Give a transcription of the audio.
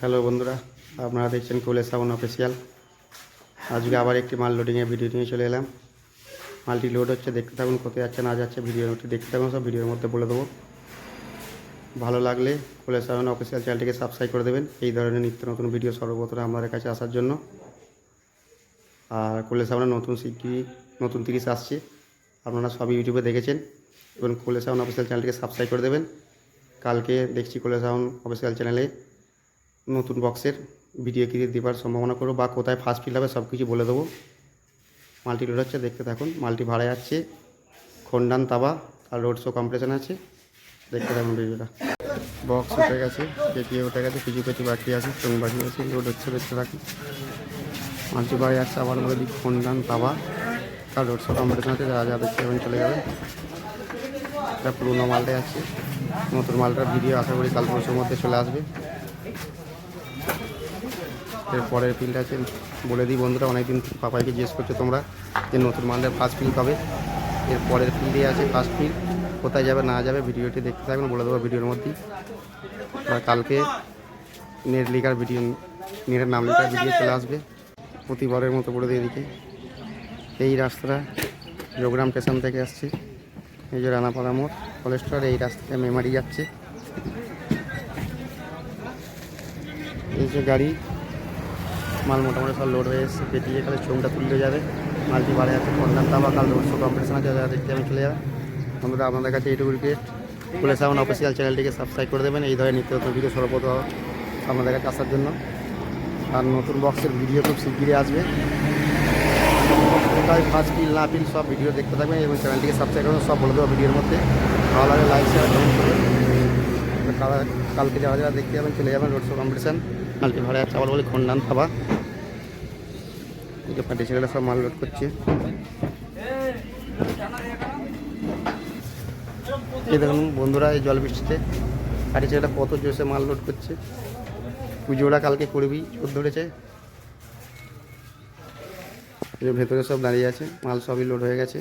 Hello বন্ধুরা, আপনারা দেখছেন কোলে সাউন অফিসিয়াল আজকে আবার একটি মাল লোডিংয়ের ভিডিও নিয়ে চলে এলাম। মালটি লোড হচ্ছে, দেখতে থাকুন কোথায় যাচ্ছে, না যাচ্ছে ভিডিওটি দেখতে থাকুন, সব ভিডিওর মধ্যে বলে দেবো। ভালো লাগলে কোলে সাউন অফিসিয়াল চ্যানেলটিকে সাবস্ক্রাইব করে দেবেন। এই ধরনের নিত্য নতুন ভিডিও সর্বপ্রথমে আমাদের কাছে আসার জন্য। আর কোলে সাউনের নতুন শিগগিরই নতুন তিরিশ আসছে। আপনারা সব ইউটিউবে দেখেছেন এবং কোলে সাউন অফিসিয়াল চ্যানেলটিকে সাবস্ক্রাইব করে দেবেন। কালকে দেখছি কোলে সাউন অফিসিয়াল চ্যানেলে নতুন বক্সের ভিডিও ক্রিয়েট দেওয়ার সম্ভাবনা করব বা কোথায় ফার্স্ট ফিল হবে সব কিছু বলে দেবো। মাল্টি লোড হচ্ছে, দেখতে থাকুন। মাল্টি ভাড়া যাচ্ছে। খন্ডান তাবা আর রোড শো কম্পিটিশান আছে। দেখতে থাকুন ভিডিওটা বক্স উঠে গেছে কেটিয়ে উঠে গেছে, কিছু কিছু বাকি আছে, চুন বাকি আছে লোড হচ্ছে, দেখতে থাকুন। মাল্টি ভাড়া যাচ্ছে, আবার বলে দিই খন্ডান তাবা আর রোড শো কম্পিটিশান আছে, যা যা দেখতে চলে যাবে। এটা পুরোনো মালটাই আছে নতুন মালটার ভিডিও আশা করি কাল পরশুর মধ্যে চলে আসবে। পরের ফিল্ড আছে। বলে দিই বন্ধুরা, অনেকদিন পাপাইকে জিজ্ঞেস করছ তোমরা যে নতুন মালের ফার্স্ট ফিল্ড কবে এর পরের ফিল্ডে আছে ফার্স্ট ফিল্ড কোথায় যাবে, না যাবে, ভিডিওটি দেখতে থাকবেন, বলে দেবো ভিডিওর মধ্যেই। আর কালকে নেট লিখার ভিডিও নেটের নাম লেখার ভিডিও চলে আসবে। প্রতিবারের মতো বলে দিয়ে এদিকে। এই রাস্তাটা যোগরাম স্টেশন থেকে আসছে। এই যে রানাপাড়া মোড় কলেস্ট্রল এই রাস্তাটা মেমারি যাচ্ছে। এই যে গাড়ি মাল মোটামুটি সব লোড হয়ে এসেছে পেটিয়ে খালি চোমটা তুলতে যাবে। মালটি বাড়ে যাচ্ছে। কন্যান তাবা কাল রোড কম্পিটিশন আছে যারা দেখতে আমি চলে যাবে। আমরা আপনাদের কাছে এইটুকু রিকোয়েস্ট পুলিশ সাউন্ড অফিসিয়াল চ্যানেলটিকে সাবস্ক্রাইব করে দেবেন। এই ধরনের নিত্য নতুন ভিডিও সর্বপ্রথম আপনাদের কাছে আসার জন্য। আর নতুন বক্সের ভিডিও খুব শিগগিরই আসবে। ফার্স্ট পিল না পিল সব ভিডিও দেখতে থাকবেন এবং চ্যানেলটিকে সাবস্ক্রাইব করবেন সব বলে দেবো ভিডিওর মধ্যে। ভালো লাগে লাইক শেয়ার কমেন্ট করবেন। কালকে যারা যারা দেখতে যাবেন, চলে যাবেন রোড শো কম্পিটিশান কালকে ভাড়া আবার বলে খন্ডান থাবা। যে ছেলেরা সব মাল লোড করছে। দেখুন বন্ধুরা, এই জল বৃষ্টিতে পাটি ছেলেটা কত জোসে মাল লোড করছে। পুজোটা কালকে করবি চোর ধরেছে। ভেতরে সব দাঁড়িয়ে আছে, মাল সবই লোড হয়ে গেছে।